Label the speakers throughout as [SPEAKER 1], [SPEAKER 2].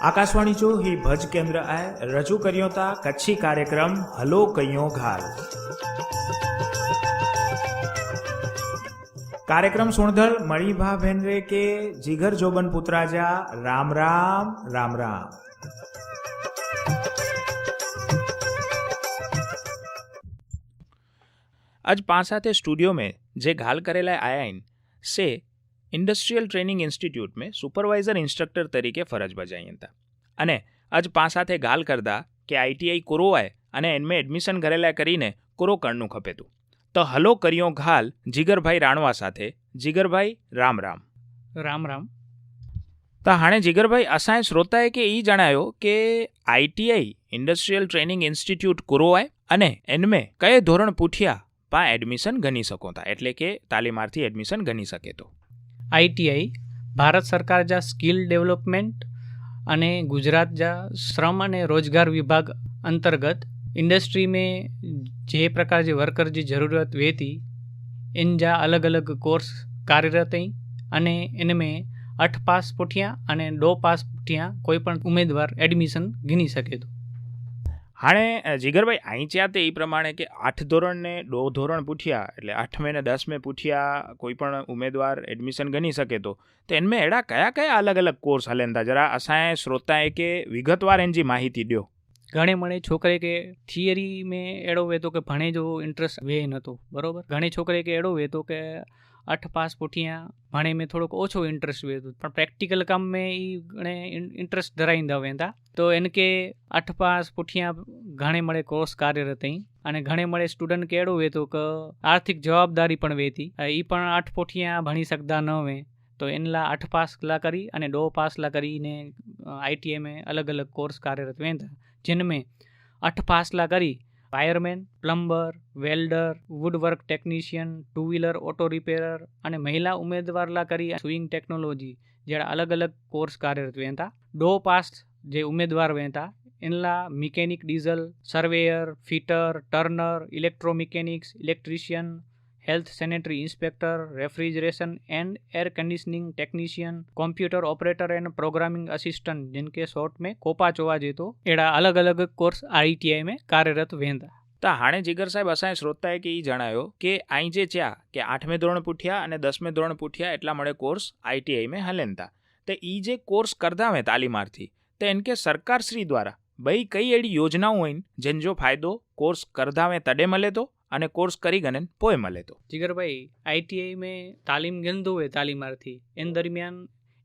[SPEAKER 1] આકાશવાણી જો ही ભજ કેન્દ્ર આય રજૂ કર્યો તા કચ્છી કાર્યક્રમ હલો કયો ઘાલ કાર્યક્રમ સુણધલ મણિભા ભેનરે કે જીગર જોબન પુત્રાજા રામ રામ રામ રામ आज पांसाते स्टूडियो में जे घाल करेला आया इन से ઇન્ડસ્ટ્રીયલ ટ્રેનિંગ ઇન્સ્ટિટ્યૂટ में સુપરવાઇઝર ઇન્સ્ટ્રક્ટર તરીકે ફરજ બજાવી હતા અને આજ પાસાથે ગાલ કરતા કે આઈટીઆઈ કુરોવાય અને એનમે એડમિશન કરેલા કરીને કુરો કણનું ખપેતું તો હલો કર્યો ઘાલ જીગરભાઈ રાણવા સાથે જીગરભાઈ રામ રામ
[SPEAKER 2] રામ રામ
[SPEAKER 1] તો હાણે જીગરભાઈ અસાંજે શ્રોતાએ કે એ જણાયો કે આઈટીઆઈ ઇન્ડસ્ટ્રીયલ ટ્રેનિંગ ઇન્સ્ટિટ્યૂટ કુરોવાય અને એનમે કયે ધોરણ પૂઠ્યા પા એડમિશન ગણી શકો તા એટલે કે તાલીમાર્થી એડમિશન ગણી શકે તો
[SPEAKER 2] આઈટીઆઈ ભારત સરકાર જા સ્કિલ ડેવલપમેન્ટ અને ગુજરાત જા શ્રમ અને રોજગાર વિભાગ અંતર્ગત इंडस्ट्री में जे प्रकार जे वर्कर जी ज़रूरत वे थी इन जा अलॻि अलॻि कोर्स कार्यरत आहिनि अने इन में अठ पास पुठियां अने ॾह पास पुठियां कोई पण उमेदवार एडमिशन गिनी सघे थो
[SPEAKER 1] હાણે જીગરભાઈ અહીં ત્યાં તે એ પ્રમાણે કે આઠ ધોરણને દો ધોરણ પૂઠ્યા, એટલે આઠમે ને દસમે પૂઠ્યા કોઈ પણ ઉમેદવાર એડમિશન ગણી શકે તો તો એનમે એડા કયા કયા અલગ અલગ કોર્સ હાલે હતા જરા અસાએ શ્રોતાએ કે વિગતવાર એની માહિતી દો
[SPEAKER 2] ઘણે મને છોકરે કે થિયરી મેં એડો વેતો કે ભણે જો ઇન્ટરેસ્ટ વે નહોતો બરોબર? ઘણે છોકરે કે એડો વેતો કે अठ पास पुठियां हाणे में थोरो ओछो इंट्रस्ट हुजे थो पर प्रैक्टिकल कम में ई घणे इंट्रस्ट धराईंदा वेंदा तो इनखे अठ पास पुठियां घणे मड़े कोर्स कार्यरत आहिनि અને ઘણે મળે સ્ટુડન્ટ કેળો વેતો કે આર્થિક જવાબદારી પણ વેતી એ પણ આઠ પોઠિયા ભણી શકતા ન વે. તો એનલા આઠ પાસ કલા કરી અને ડો પાસ લા કરીને આઈટીઆઈમાં અલગ અલગ કોર્સ કાર્યરત વેંદા જિનમેં અઠ પાસ લા કરી करी wireman plumber welder woodwork technician two wheeler auto repairer અને મહિલા ઉમેદવારલા કરી સ્વિંગ ટેકનોલોજી જેવા અલગ અલગ કોર્સ કાર્યરત વહેતા ડો પાસ્ટ જે ઉમેદવાર વહેતા એનલા mechanic diesel surveyor fitter turner electromechanics electrician health sanitary inspector refrigeration and air conditioning technician computer operator and programming assistant जिनके શોર્ટ મેં કોપા જોવા જેતો એડા અલગ અલગ કોર્સ આઈટીઆઈ મેં કાર્યરત વેંદા
[SPEAKER 1] તા હાણે જીગર સાહેબ અસાએ શ્રોતાએ કે એ જણાયો કે આઈ જે ચા કે આઠમે ધોરણ પૂઠ્યા અને દસમે ધોરણ પૂઠ્યા એટલા મળે કોર્સ આઈટીઆઈ મેં હલેનતા તે ઈ જે કોર્સ કરતા મેં તાલીમાર્થી તે એનકે સરકારશ્રી દ્વારા ભાઈ કઈ એડી યોજનાઓ હોય જેન જો ફાયદો કોર્સ કરધાવે તડે મળે તો અને કોર્સ કરી ગને
[SPEAKER 2] પોએમાં લેતો જીગરભાઈ આઈટીઆઈ મેં તાલીમ ગંધો હોય તાલીમાર્થી. એન દરમિયાન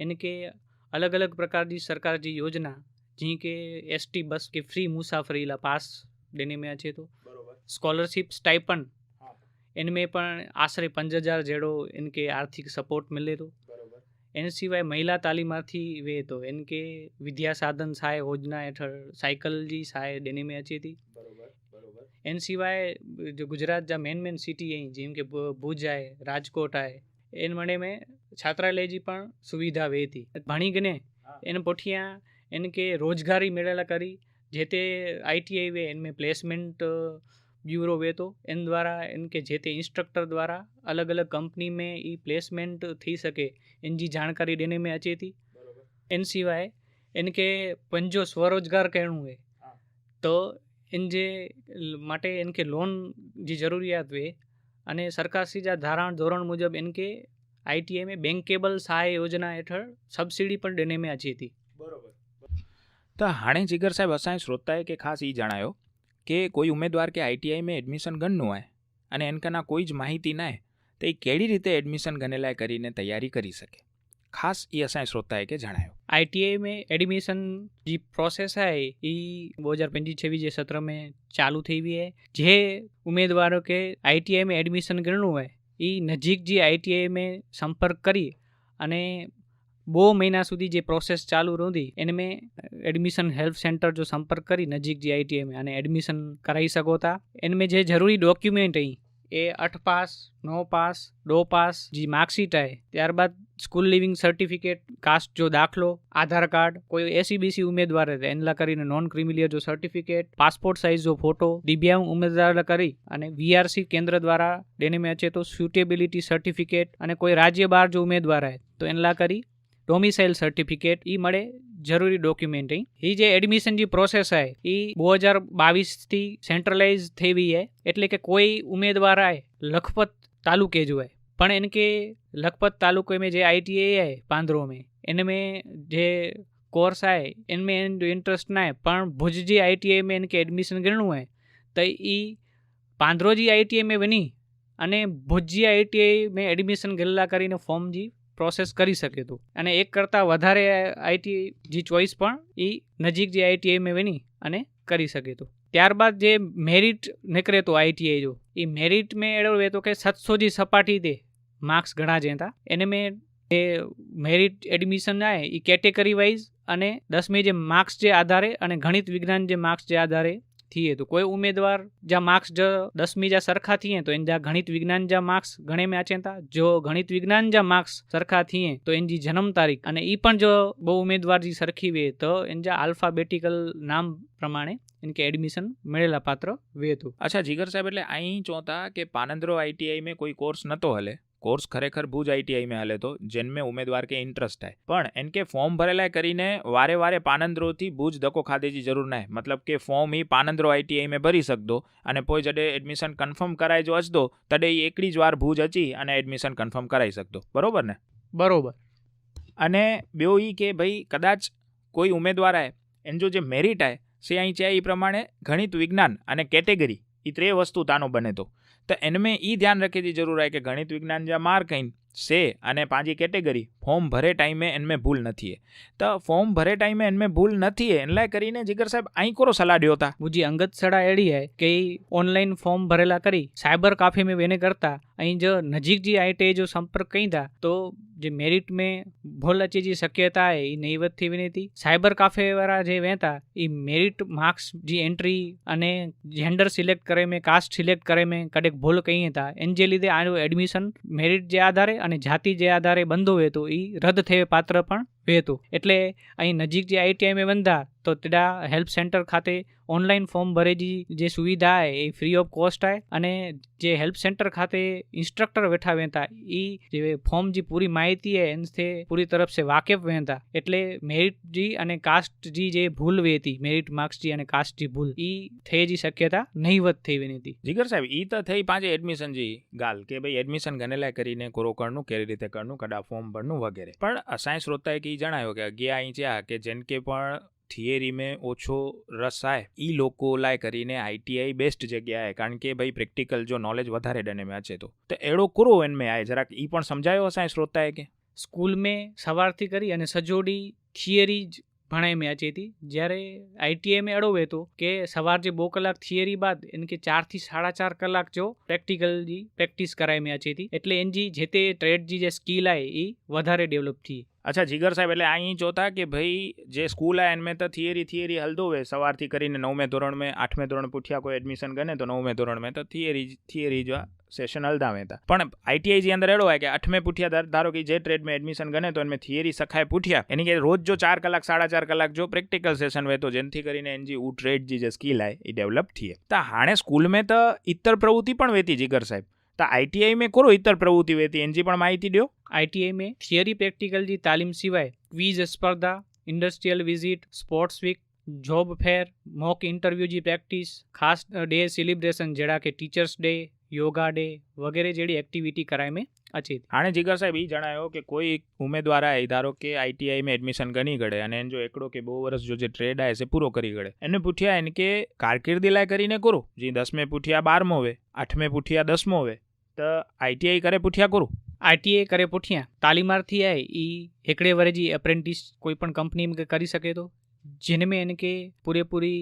[SPEAKER 2] એને કે અલગ અલગ પ્રકારની સરકાર જે યોજના જી કે એસટી બસ કે ફ્રી મુસાફરી લા પાસ દેને મેં છે તો. Scholarship stipend. એનમે પણ આશરે પંચ હજાર જેડો એન કે આર્થિક સપોર્ટ મળેલો એન સિવાય મહિલા તાલીમાર્થી વે તો. એન કે વિદ્યા સાધન સહાય યોજના હેઠળ સાયકલજી સહાય દેને મેં હતી. એન સિવાય જો ગુજરાત જા મેન મેન સિટી અહીં જેમ કે ભુજ આય રાજકોટ આય એન મને મેં છાત્રાલયજી પણ સુવિધા વેતી ભણી ગને એને પોઠિયા એને કે રોજગારી મેળેલા કરી જે તે આઈટીઆઈ વે એને પ્લેસમેન્ટ બ્યુરો વે તો એન દ્વારા એમ કે જે તે ઇન્સ્ટ્રક્ટર દ્વારા અલગ અલગ કંપની મેં એ પ્લેસમેન્ટ થઈ શકે એનજી જાણકારી દેને મેં અચી હતી એન સિવાય એન કે પંજો સ્વરોજગાર કહેણું હે. તો એન જે માટે એન કે લોન જે જરૂરિયાત હોય અને સરકારશ્રી આ ધારાણ ધોરણ મુજબ એન કે આઈટીઆઈમાં બેન્કેબલ સહાય યોજના હેઠળ સબસિડી પણ ડેનેમે આજી હતી. બરોબર.
[SPEAKER 1] તો હાણે જીગર સાહેબ અસાય શ્રોતાએ કે ખાસ એ જણાયો કે કોઈ ઉમેદવાર કે આઈટીઆઈમાં એડમિશન ગણનું હોય અને એનકાના કોઈ જ માહિતી ના હોય તો એ કેવી રીતે એડમિશન ગણેલાય કરીને તૈયારી કરી શકે? खास ईएसआई श्रोताए के जणायो
[SPEAKER 2] आईटीआई में एडमिशन जी प्रोसेस है ये 2025 छवीस जे सत्र में चालू थी हुई है जे उम्मीदवारों के आईटीआई में एडमिशन करणु है એ નજીક જે આઈટીઆઈ મેં સંપર્ક કરી અને બહુ મહિના સુધી જે પ્રોસેસ ચાલુ રહી એને મેં એડમિશન હેલ્પ સેન્ટર જો સંપર્ક કરી નજીક જે આઈટીઆઈ મેં અને એડમિશન કરાવી શકો હતા એને મેં જે જરૂરી ડોક્યુમેન્ટ અહીં એ અઠ પાસ નો પાસ ડો પાસ, જે માર્કશીટ આવે ત્યારબાદ સ્કૂલ લિવિંગ સર્ટિફિકેટ, કાસ્ટ જો દાખલો, આધાર કાર્ડ, કોઈ એસીબીસી ઉમેદવાર હતા એનલા કરીને નોન ક્રિમિલિયર જો સર્ટિફિકેટ પાસપોર્ટ સાઇઝ જો ફોટો દિવ્યાંગ ઉમેદવાર કરી અને વીઆરસી કેન્દ્ર દ્વારા ડેનેમે તો સુટેબિલિટી સર્ટિફિકેટ અને કોઈ રાજ્ય બહાર જો ઉમેદવાર આવે તો એનલા કરી ડોમિસાઇલ સર્ટિફિકેટ એ મળે જરૂરી ડોક્યુમેન્ટ હી એ જે એડમિશન જે પ્રોસેસ હે એ બે હજાર બાવીસથી સેન્ટ્રલાઇઝ થઈ ગઈ હે એટલે કે કોઈ ઉમેદવાર આય લખપત તાલુકે જ હોય. પણ એને કે લખપત તાલુકે મેં જે આઈટીઆઈ હે પાંદરો મેં, એને મેં જે કોર્સ આય એનમેં ઇન્ટરેસ્ટ ના હે પણ ભુજ જે આઈટીઆઈ મેં એને કે એડમિશન ગણવું હોય, તો એ પાંદરોજી આઈટીઆઈ મેં બની અને ભુજજી આઈટીઆઈ મેં એડમિશન ગયેલા કરીને ફોર્મ જી પ્રોસેસ કરી શકે તો. અને એક કરતાં વધારે આઈટી જે ચોઈસ પણ એ નજીક જે આઈટીઆઈ મેં બની અને કરી શકે તો. ત્યારબાદ જે મેરિટ નીકળે તો આઈટીઆઈ જો, એ મેરિટ મેં એળવે તો કે સાતસોજી સપાટી દે, માર્ક્સ ઘણા જ હતા એને મેં જે મેરિટ એડમિશન આવે એ કેટેગરી વાઇઝ અને દસમી જે માર્ક્સ જે આધારે અને ગણિત વિજ્ઞાન જે માર્ક્સ જે આધારે थिए तो कोई उम्मीदवार जा मार्क्स जो दसवीं जा सरखा थिए तो इन जा गणित विज्ञान जा मार्क्स घणे में अचनि था जो गणित विज्ञान जा मार्क्स सरखा थिए तो इन जी जन्म तारीख અને એ પણ જો બહુ ઉમેદવાર જે સરખી વે તો એન જા આલ્ફાબેટિકલ નામ પ્રમાણે इनके एडमिशन मिळेला पात्र वेहतो
[SPEAKER 1] અચ્છા જીગર સાહેબ એટલે અહીં ચોતા કે પાનંદરો આઈટીઆઈ में कोई कोर्स नतो हले કોર્સ ખરેખર ભુજ આઈટીઆઈ મેં હલે તો જેનમે ઉમેદવાર કે ઇન્ટરેસ્ટ है પણ એન કે ફોર્મ ભરેલા કરીને વારે વારે પાનંદરોથી ભુજ દકો ખાધેજી જરૂર ના મતલબ કે ફોર્મ ઈ પાનંદરો આઈટીઆઈ મેં ભરી શકદો અને પોઈ જડે એડમિશન કન્ફર્મ કરાય જો અચદો તડે ઈ એકડી જ વાર ભુજ અચી અને એડમિશન કન્ફર્મ કરાવી શકદો. બરોબર ને?
[SPEAKER 2] બરોબર.
[SPEAKER 1] અને બેઓ ઈ કે ભાઈ કદાચ કોઈ ઉમેદવાર આય એન જો જે મેરિટ આય સે અહીં છે એ પ્રમાણે ગણિત વિજ્ઞાન અને કેટેગરી એ ત્રે વસ્તુ તાનો બને તો. त इन में ई ध्यानु रखे जी ज़रूरु आहे की गणित विज्ञान जा मार्क आहिनि से अने पंहिंजी कैटेगरी फॉर्म भरे टाइम में इन में भूल न थिए त फॉर्म भरे टाइम में इन में भूल न थिए इन लाइ કરીને જીગર સાહેબ અહીં કોરો સલાહ ॾियो था
[SPEAKER 2] मुंहिंजी अंगत सलाह अहिड़ी आहे की ऑनलाइन फॉर्म भरेला करी साइबर काफ़े में वेने करता ऐं जो नज़ीक जी आई टी जो संपर्क कई था तो જે મેરિટ મેં ભૂલ અચી જે શક્યતા એ નહીવતથી વિનંતી. સાયબર કાફે વાળા જે વહેતા એ મેરિટ માર્ક્સ જે એન્ટ્રી અને જેન્ડર સિલેક્ટ કરે મેં કાસ્ટ સિલેક્ટ કરે મેં, કડેક ભૂલ કહી હતા એને જે લીધે આનું એડમિશન મેરિટ જે આધારે અને જાતિ જે આધારે બંધ હોય તો એ રદ થયે પાત્ર પણ વહેતું. એટલે અહીં નજીક જે આઈટીઆઈમાં બંધા, તો તેડા હેલ્પ સેન્ટર ખાતે ઓનલાઈન ફોર્મ ભરેજી, જે સુવિધા આવે એ ફ્રી ઓફ કોસ્ટ આવે અને જે હેલ્પ સેન્ટર ખાતે ઇન્સ્ટ્રક્ટર બેઠા વહેતા એ જે ફોર્મ જે પૂરી માહિતી હે એનસે પૂરી તરફ સે વાકેફ વહેતા. એટલે મેરિટ જી અને કાસ્ટ જી જે ભૂલ વહેતી, મેરિટ માર્ક્સ જી અને કાસ્ટ જી ભૂલ એ થઈ જી શક્યતા નહીવત થઈ વેની હતી.
[SPEAKER 1] જીગર સાહેબ એ તો થઈ પાંચે એડમિશન જી ગાલ, કે ભાઈ એડમિશન ગનેલા કરીને કોરોકણનું કેવી રીતે કરનું કડા ફોર્મ ભરનું વગેરે. પણ સાયન્સ રોતા કે એ જણાવ્યો કે અગિયાર ઇંચ આ કે જેન કે પણ થિયરી મેં ઓછો રસ આય એ લોકો લાય કરીને આઈટીઆઈ બેસ્ટ જગ્યાએ, કારણ કે ભાઈ પ્રેક્ટિકલ જો નોલેજ વધારે ડને મેં છે તો. તો એડો કરો એન મેં આય, જરાક એ પણ સમજાયો હશે શ્રોતાએ કે?
[SPEAKER 2] સ્કૂલ મેં સવારથી કરી અને સજોડી થિયરી જ ભણાઈ મેં હતી. જ્યારે આઈટીઆઈ મેં અડો તો કે સવાર જે બો કલાક થિયરી બાદ એને કે ચારથી સાડા ચાર કલાક જો પ્રેક્ટિકલ પ્રેક્ટિસ કરાય મેં હતી. એટલે એનજી જે તે ટ્રેડ જે સ્કિલ આય એ વધારે ડેવલપ થઈ
[SPEAKER 1] અચ્છા, જીગર સાહેબ, એટલે અહીં જોતા કે ભાઈ જે સ્કૂલ આ એનમે તો થિયરી થિયરી હલદો હોય. સવારથી કરીને નવમે ધોરણમાં, આઠમે ધોરણ પૂઠ્યા કોઈ એડમિશન ગણે, તો નવમે ધોરણમાં તો થિયરી થિયરી જો સેશન હલદાવે હતા પણ આઈટીઆઈ જે અંદર એડો હોય કે આઠમે પૂઠ્યા ધારો કે જે ટ્રેડમાં એડમિશન ગણે, તો એમને થિયરી સખાય પૂઠ્યા. એની કે રોજ જો ચાર કલાક, સાડા ચાર કલાક જો પ્રેક્ટિકલ સેશન હોય, તો જેનથી કરીને એનજી ઉ ટ્રેડ જે સ્કિલ આય, એ ડેવલપ થઈએ તો હાણે સ્કૂલમાં તો ઇતર પ્રવૃત્તિ પણ વેતી, જીગર સાહેબ. तो आईटीआई में करो इतर प्रवृत्ति रहती है इनकी पर माहिती
[SPEAKER 2] दो आईटीआई में थियरी प्रैक्टिकल की तालीम सिवाय क्वीज स्पर्धा industrial visit sports week job fair mock interview જે પ્રેક્ટિસ ખાસ ડે સેલિબ્રેશન જેડા કે ટીચર્સ ડે યોગા ડે વગેરે જેવી એક્ટિવિટી કરાય મેં અચિત.
[SPEAKER 1] હાણે જીગર સાહેબ એ જણાયો કે કોઈ ઉમેદવાર ઉમેદવારાએ ધારો કે આઈટીઆઈમાં એડમિશન ગણી ગળે અને જો એકડો કે બહુ વર્ષ જો જે ટ્રેડ આવે છે પૂરો કરી ગળે. એને પૂછ્યા એને કે કારકિર્દી લાય કરીને કરો? જે દસમે પૂઠિયા બારમો હોય આઠમે પૂઠિયા દસમો હોય તો આઈટીઆઈ કરે પૂઠ્યા કરું
[SPEAKER 2] આઈટીઆઈ કરે પુઠિયા તાલીમાર્થી आहे એ हिकिड़े वरे जी अप्रेंटिस कोई पण कंपनी में કરી શકે તો जिनमें इनके પૂરેપૂરી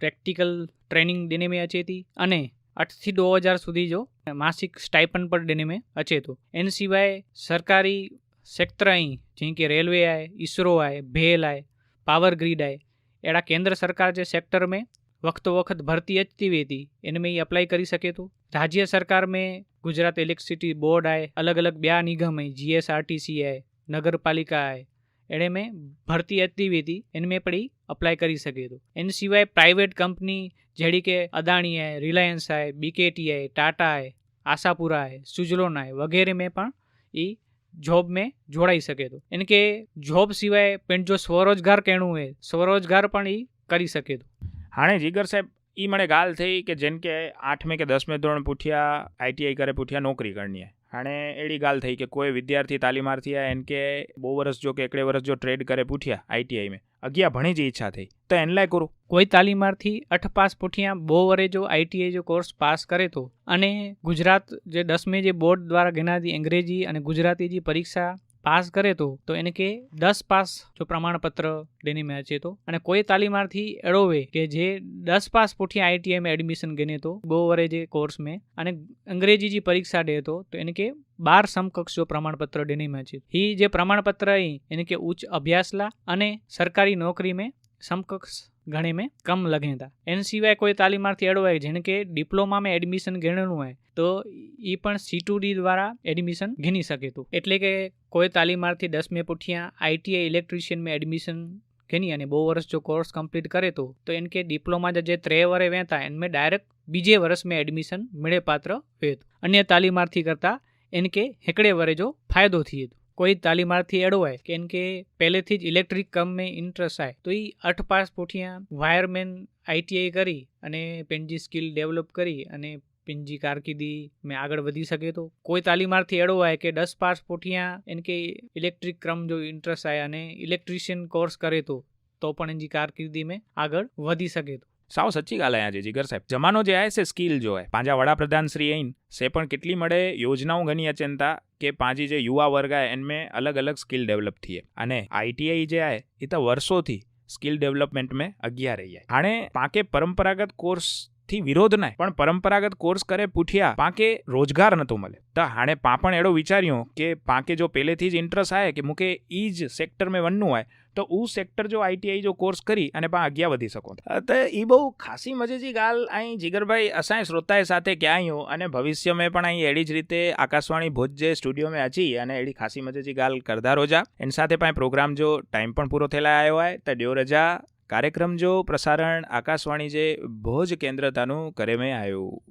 [SPEAKER 2] પ્રેક્ટિકલ ટ્રેનિંગ દેને में अचे थी અને અઠથી દો હજાર સુધી જો માસિક સ્ટાઇપન પર દેને में अचे थो એના સિવાય સરકારી સેક્ટર અહીં जीअं की रेलवे आहे इसरो आहे भेल आहे पावर ग्रिड आहे अहिड़ा केंद्र सरकार जे सेक्टर में वक़्तु वक़्तु भर्ती अचती वेंदी इन में ई अप्लाई કરી શકે તો राज्य सरकार में गुजरात इलेक्ट्रिसिटी बोर्ड आहे अलॻि अलॻि ॿिया निगम आहिनि G S R T C आहे नगर पालिका आहे अहिड़े में भर्ती अची हुई थी इन में पढ़ी अप्लाए करी सघे थो इन सवाइ प्राइवेट कंपनी जहिड़ी की अदाणी आहे रिलायंस आहे बी के टी आहे टाटा आहे आशापुरा आहे सुजलोन आहे वग़ैरह में पाण ई जॉब में जोड़ाई सघे थो इनखे जॉब सवाइ पंहिंजो स्वरोज़गार करिणो आहे स्वरोज़गार पाण ई કરી શકે તો
[SPEAKER 1] હાણે જીગર સાહેબ એ મને ગાલ થઈ કે જેમ કે આઠમે કે દસમે ધોરણ પૂઠ્યા આઈટીઆઈ કરે પૂઠ્યા, નોકરી કરણીએ. હાણે એડી ગાલ થઈ કે કોઈ વિદ્યાર્થી તાલીમાર્થી આ એને કે બહુ વર્ષ જો કે એકડે વર્ષ જો ટ્રેડ કરે પૂઠ્યા આઈટીઆઈ મેં. અગિયાર ભણી જ ઈચ્છા થઈ. તો એને લાય કરું
[SPEAKER 2] કોઈ તાલીમાર્થી અઠ પાસ પૂઠ્યા, બહુ વરે જો આઈટીઆઈ જો કોર્સ પાસ કરે તો? અને ગુજરાત જે દસમે જે બોર્ડ દ્વારા ઘેનાતી અંગ્રેજી અને ગુજરાતી જે પરીક્ષા પાસ કરે તો તો એને કે દસ પાસ જો પ્રમાણપત્ર લઈને મેચ તો. અને કોઈ તાલીમાર્થી એળોવે કે જે દસ પાસ પૂઠી આઈટીઆઈ માં એડમિશન ગણે તો, બહુ વરે જે કોર્સ મેં. અને અંગ્રેજી જે પરીક્ષા દે તો તો એને કે બાર સમકક્ષ જો પ્રમાણપત્ર દેને મેચ હી જે પ્રમાણપત્ર એને કે ઉચ્ચ અભ્યાસલા અને સરકારી નોકરી મેં સમકક્ષ ઘણે મેં કમ લગેતા. હતા સિવાય કોઈ તાલીમાર્થી હોય જેને કે ડિપ્લોમા મેં એડમિશન ગણેલું હોય તો એ પણ સી ટુ ડી દ્વારા એડમિશન ઘીની શકે હતું એટલે કે કોઈ તાલીમાર્થી દસમે પૂઠિયા આઈટીઆઈ ઇલેક્ટ્રિશિયનમાં એડમિશન ઘીની અને બહુ વર્ષ જો કોર્સ કમ્પ્લીટ કરે તો તો એને કે ડિપ્લોમા જે ત્રે વરે વહેતા એમને ડાયરેક્ટ બીજે વર્ષ મેં એડમિશન મેળેપાત્ર વહેતું અન્ય તાલીમાર્થી કરતાં એને કે હેકડે વરે જો ફાયદો થઈએ કોઈ તાલીમાર્થી એડવાય કેમ કે પહેલેથી જ ઇલેક્ટ્રિક કામમાં ઇન્ટરેસ્ટ આવે તો એ અઠ પાસ પોઠિયા વાયરમેન આઈટીઆઈ કરી અને પેન્જી સ્કિલ ડેવલપ કરી અને પિંજી કારકિર્દી મેં આગળ વધી શકે તો. કોઈ તાલીમાર્થી એડો હોય કે દસ પાસ પોઠિયા એને કે ઇલેક્ટ્રિક ક્રમ જો ઇન્ટરેસ્ટ આવે અને ઇલેક્ટ્રિશિયન કોર્સ કરે તો તો પણ એની કારકિર્દી મેં આગળ વધી શકે તો.
[SPEAKER 1] સાવ સચ્ચી ગાલાયા છે જીગર સાહેબ. જમાનો જે આવે છે, સ્કિલ જોએ પાંજા વડાપ્રધાન શ્રી એન સે પણ કેટલી મળે યોજનાઓ ઘણી અચેનતા કે પાંજી જે યુવા વર્ગ આવે એનમે અલગ અલગ સ્કિલ ડેવલપ થઈએ અને આઈટીઆઈ જે આવે એ તો વર્ષોથી સ્કિલ ડેવલપમેન્ટ મેં અગિયાર રહી જાય હાણે પાકે પરંપરાગત કોર્સ થી વિરોધ નહીં પણ પરંપરાગત કોર્સ કરે પૂઠિયા પાંકે રોજગાર નતો મળે. તો હાણે પાપણ એડો વિચાર્યું કે પાંકે જો પહેલેથી જ ઇન્ટરેસ્ટ આવે કે મૂકે એ જ સેક્ટર મેં વનનું હોય તો ઉ સેક્ટર જો આઈટીઆઈ જો કોર્સ કરી અને પા આગળ વધી શકો તો. એ બહુ ખાસી મજેજી ગાલ અહીં જીગરભાઈ અસાય શ્રોતાએ સાથે ક્યાં આવ્યું અને ભવિષ્ય મેં પણ અહીં એડી જ રીતે આકાશવાણી ભોજ જે સ્ટુડિયો મેં અચી અને એડી ખાસી મજેજી ગાલ કરતા રોજા. એની સાથે પણ પ્રોગ્રામ જો ટાઈમ પણ પૂરો થયેલા આવ્યો હોય તો ડ્યો રજા કાર્યક્રમ જો પ્રસારણ આકાશવાણી જે ભોજ કેન્દ્રતાનું કરે મેં આવ્યું